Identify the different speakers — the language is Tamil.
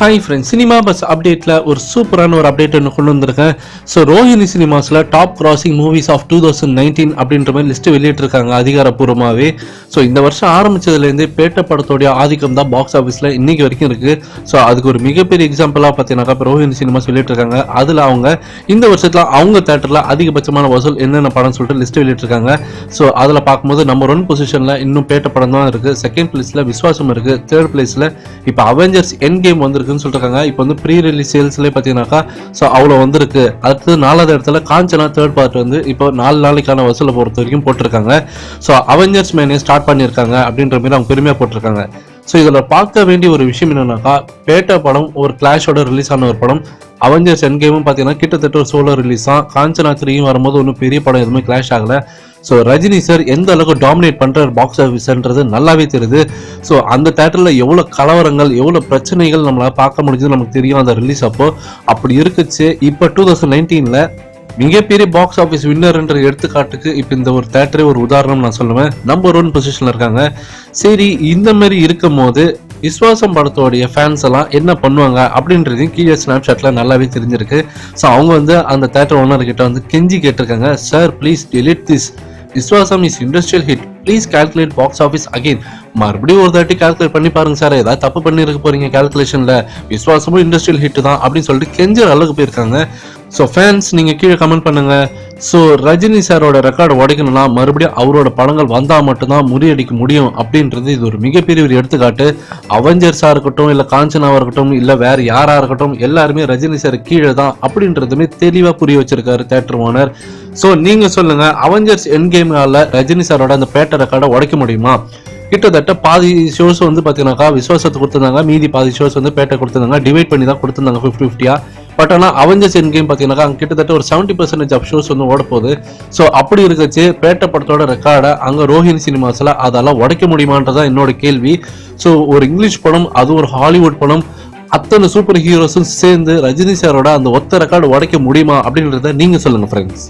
Speaker 1: ஹாய் ஃப்ரெண்ட்ஸ் சினிமா பஸ் அப்டேட்டில் ஒரு சூப்பரான ஒரு அப்டேட் ஒன்று கொண்டு வந்திருக்கேன். So Rohini சினிமாஸில் top grossing movies of two thousand nineteen அப்படின்ற மாதிரி லிஸ்ட்டு வெளியிட்டிருக்காங்க அதிகாரப்பூர்வமாகவே ஸோ இந்த வருஷம் ஆரம்பிச்சதுலேருந்தே பேட்ட படத்தோடைய ஆதிக்கம் தான் பாக்ஸ் ஆஃபீஸில் இன்றைக்கி வரைக்கும் இருக்குது ஸோ அதுக்கு ஒரு மிகப்பெரிய எக்ஸாம்பிளாக பார்த்தீங்கன்னாக்கா இப்போ ரோஹிணி சினிமாஸ் வெளியிட்டிருக்காங்க. அதில் அவங்க இந்த வருஷத்தில் அவங்க தேட்டரில் அதிகபட்சமான வசூல் என்னென்ன படம் சொல்லிட்டு லிஸ்ட் வெளியிட்டிருக்காங்க. ஸோ அதில் பார்க்கும்போது நம்பர் ஒன் பொசிஷனில் இன்னும் பேட்ட படம் தான் இருக்குது செகண்ட் பிளேஸில் விஸ்வாசம் இருக்குது தேர்ட் பிளேஸில் இப்போ அவெஞ்சர்ஸ் என் கேம் இருக்குன்னு சொல்லிருக்காங்க. இப்போ வந்து ப்ரீ ரிலீஸ் சேல்ஸ்லேயே பார்த்தீங்கன்னாக்கா ஸோ அவ்வளோ வந்திருக்கு. அடுத்து நாலாவது இடத்துல காஞ்சனா தேர்ட் பார்ட் வந்து இப்போ நாலு நாளைக்கான வசூலை பொறுத்த வரைக்கும் போட்டிருக்காங்க. ஸோ அவெஞ்சர்ஸ் மேனே ஸ்டார்ட் பண்ணியிருக்காங்க அப்படின்ற மாதிரி அவங்க பெருமையாக போட்டிருக்காங்க. ஸோ இதில் பார்க்க வேண்டிய ஒரு விஷயம் என்னன்னாக்கா பேட்டா படம் ஒரு கிளாஷோட ரிலீஸ் ஆன ஒரு படம். அவெஞ்சர்ஸ் என் கேமும் பார்த்தீங்கன்னா கிட்டத்தட்ட ஒரு சோலோ ரிலீஸ் தான் காஞ்சனா த்ரீயும் வரும்போது ஒன்றும் பெரிய படம் எதுவுமே கிளாஷ் ஆகலை. ஸோ ரஜினி சார் எந்த அளவுக்கு டாமினேட் பண்ணுற பாக்ஸ் ஆஃபீஸ்ன்றது நல்லாவே தெரியுது. ஸோ அந்த தேட்டரில் எவ்வளோ கலவரங்கள் எவ்வளோ பிரச்சனைகள் நம்மளால் பார்க்க முடிஞ்சது நமக்கு தெரியும் அந்த ரிலீஸ் அப்போ. அப்படி இருக்குச்சு. இப்போ டூ தௌசண்ட் நைன்டீனில் மிகப்பெரிய பாக்ஸ் ஆஃபீஸ் வின்னர்ன்ற எடுத்துக்காட்டுக்கு இப்போ இந்த ஒரு தேட்டரே ஒரு உதாரணம் நான் சொல்லுவேன். நம்பர் ஒன் பொசிஷனில் இருக்காங்க. சரி இந்த மாதிரி இருக்கும் போது விஸ்வாசம் படத்தோடைய ஃபேன்ஸ் எல்லாம் என்ன பண்ணுவாங்க அப்படின்றதையும் கீழே ஸ்னாப்ஷாட்டில் நல்லாவே தெரிஞ்சிருக்கு. ஸோ அவங்க வந்து அந்த தேட்டர் ஓனர்கிட்ட வந்து கெஞ்சி கேட்டிருக்காங்க sir please delete this Viswasam is industrial hit please calculate box office again மறுபடியும் ஒரு தாட்டி கால்குலேட் பண்ணி பாருங்க சார் ஏதாவது தப்பு பண்ணிருக்க போறீங்க கால்குலேஷனில் விஸ்வாசமும் இண்டஸ்ட்ரியல் ஹிட் தான் அப்படின்னு சொல்லிட்டு கெஞ்சர் அளவுக்கு போயிருக்காங்க. ஸோ ஃபேன்ஸ் நீங்கள் கீழே கமெண்ட் பண்ணுங்கள் ஸோ ரஜினி சாரோட ரெக்கார்டு உடைக்கணும்னா மறுபடியும் அவரோட படங்கள் வந்தால் மட்டும்தான் முறியடிக்க முடியும் அப்படின்றது இது ஒரு மிகப்பெரிய ஒரு எடுத்துக்காட்டு. அவெஞ்சர்ஸாக இருக்கட்டும் இல்லை காஞ்சனாவாக இருக்கட்டும் இல்லை வேறு யாராக இருக்கட்டும் எல்லாருமே ரஜினி சார் கீழே தான் அப்படின்றதுமே தெளிவாக புரிய வச்சிருக்காரு தேட்டர் ஓனர் ஸோ நீங்கள் சொல்லுங்கள் அவெஞ்சர்ஸ் என் கேம்னால ரஜினி சாரோட அந்த பேட்டை ரெக்கார்டை உடைக்க முடியுமா? கிட்டத்தட்ட பாதி ஷோஸ் வந்து பார்த்தீங்கன்னாக்கா விசுவாசத்தை கொடுத்துருந்தாங்க மீதி பாதி ஷோஸ் வந்து பேட்டை கொடுத்துருந்தாங்க டிவைட் பண்ணி தான் கொடுத்துருந்தாங்க ஃபிஃப்டி ஃபிஃப்டியாக பட் ஆனால் அவெஞ்சர்ஸ் என் கேம் பார்த்தீங்கன்னாக்கா அங்கே கிட்டத்தட்ட ஒரு செவன்ட்டி பர்சன்டேஜ் ஆஃப் ஷோஸ் வந்து ஓட போகுது ஸோ அப்படி இருக்கச்சு பேட்ட படத்தோட ரெக்கார்டை அங்கே ரோஹிணி சினிமாஸில் அதெல்லாம் உடைக்க முடியுமான்றதான் என்னோட கேள்வி. ஸோ ஒரு இங்கிலீஷ் படம் அது ஒரு ஹாலிவுட் படம் அத்தனை சூப்பர் ஹீரோஸும் சேர்ந்து ரஜினி சாரோட அந்த ஒத்த ரெக்கார்டு உடைக்க முடியுமா அப்படின்றத நீங்கள் சொல்லுங்கள் ஃப்ரெண்ட்ஸ்